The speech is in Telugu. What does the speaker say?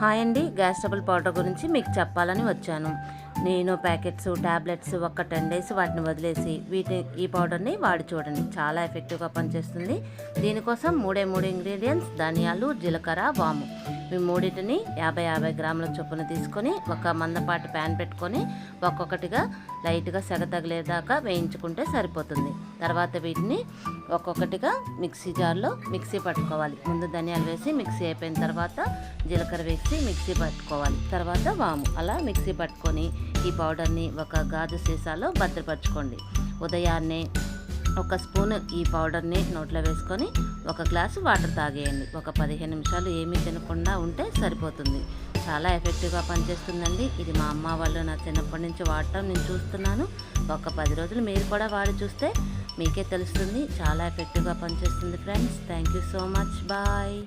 హాయ్ అండి. గ్యాస్ ట్రబుల్ పౌడర్ గురించి మీకు చెప్పాలని వచ్చాను. నేను ప్యాకెట్స్ ట్యాబ్లెట్స్ ఒక టెన్ డేస్ వాటిని వదిలేసి వీటి ఈ పౌడర్ని వాడి చూడండి. చాలా ఎఫెక్టివ్గా పనిచేస్తుంది. దీనికోసం మూడే మూడు ఇంగ్రీడియంట్స్ ధనియాలు జీలకర్ర వాము. ఈ మూడింటిని యాభై యాభై గ్రాముల చొప్పున తీసుకొని ఒక మందపాటి ప్యాన్ పెట్టుకొని ఒక్కొక్కటిగా లైట్గా సెగ తగిలేదాకా వేయించుకుంటే సరిపోతుంది. తర్వాత వీటిని ఒక్కొక్కటిగా మిక్సీ జార్లో మిక్సీ పట్టుకోవాలి. ముందు ధనియాలు వేసి మిక్సీ అయిపోయిన తర్వాత జీలకర్ర వేసి మిక్సీ పట్టుకోవాలి. తర్వాత వాము. అలా మిక్సీ పట్టుకొని ఈ పౌడర్ని ఒక గాజు సీసాలో భద్రపరచుకోండి. ఉదయాన్నే ఒక స్పూన్ ఈ పౌడర్ని నోట్లో వేసుకొని ఒక గ్లాసు వాటర్ తాగేయండి. ఒక పదిహేను నిమిషాలు ఏమీ తినకుండా ఉంటే సరిపోతుంది. చాలా ఎఫెక్టివ్గా పనిచేస్తుందండి. ఇది మా అమ్మ వాళ్ళు నా చిన్నప్పటి నుంచి వాడటం నేను చూస్తున్నాను. ఒక పది రోజులు మీరు కూడా వాడి చూస్తే మీకే తెలుస్తుంది. చాలా ఎఫెక్టివ్గా పనిచేస్తుంది friends. Thank you so much. Bye.